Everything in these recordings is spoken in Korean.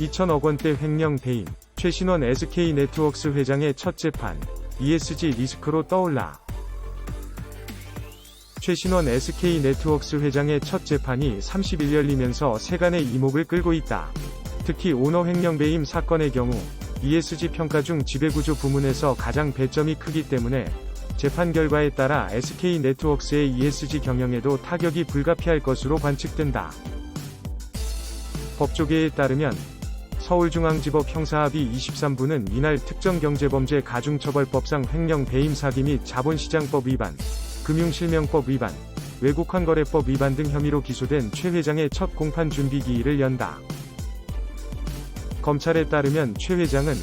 2천억 원대 횡령 배임, 최신원 SK 네트워크스 회장의 첫 재판, ESG 리스크로 떠올라. 최신원 SK 네트워크스 회장의 첫 재판이 30일 열리면서 세간의 이목을 끌고 있다. 특히 오너 횡령 배임 사건의 경우 ESG 평가 중 지배구조 부문에서 가장 배점이 크기 때문에 재판 결과에 따라 SK 네트워크스의 ESG 경영에도 타격이 불가피할 것으로 관측된다. 법조계에 따르면 서울중앙지법 형사합의 23부는 이날 특정경제범죄 가중처벌법상 횡령 배임 사기 및 자본시장법 위반, 금융실명법 위반, 외국환 거래법 위반 등 혐의로 기소된 최 회장의 첫 공판 준비 기일을 연다. 검찰에 따르면 최 회장은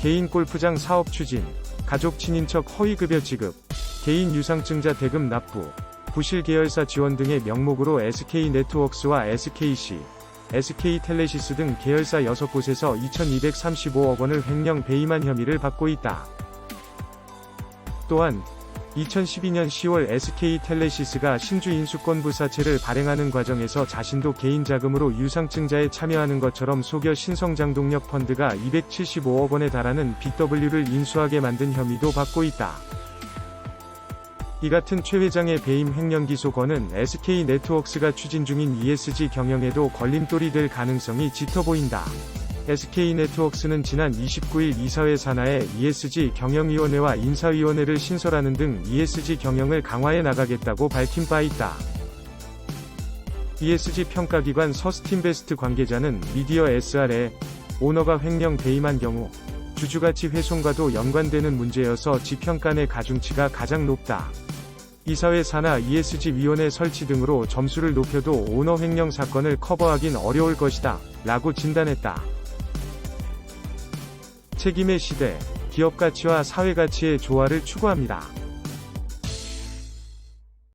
개인 골프장 사업 추진, 가족 친인척 허위급여 지급, 개인 유상증자 대금 납부, 부실 계열사 지원 등의 명목으로 SK 네트워크스와 SKC, SK 텔레시스 등 계열사 6곳에서 2235억 원을 횡령 배임한 혐의를 받고 있다. 또한 2012년 10월 SK 텔레시스가 신주 인수권 부사채를 발행하는 과정에서 자신도 개인 자금으로 유상증자에 참여하는 것처럼 속여 신성장동력 펀드가 275억 원에 달하는 BW를 인수하게 만든 혐의도 받고 있다. 이 같은 최 회장의 배임 횡령 기소건은 SK 네트워크스가 추진 중인 ESG 경영에도 걸림돌이 될 가능성이 짙어 보인다. SK 네트워크스는 지난 29일 이사회 산하에 ESG 경영위원회와 인사위원회를 신설하는 등 ESG 경영을 강화해 나가겠다고 밝힌 바 있다. ESG 평가기관 서스틴베스트 관계자는 미디어 SR에 오너가 횡령 배임한 경우 주주가치 훼손과도 연관되는 문제여서 지평가 내 가중치가 가장 높다. 이사회 산하 ESG 위원회 설치 등으로 점수를 높여도 오너 횡령 사건을 커버하긴 어려울 것이다. 라고 진단했다. 책임의 시대, 기업 가치와 사회 가치의 조화를 추구합니다.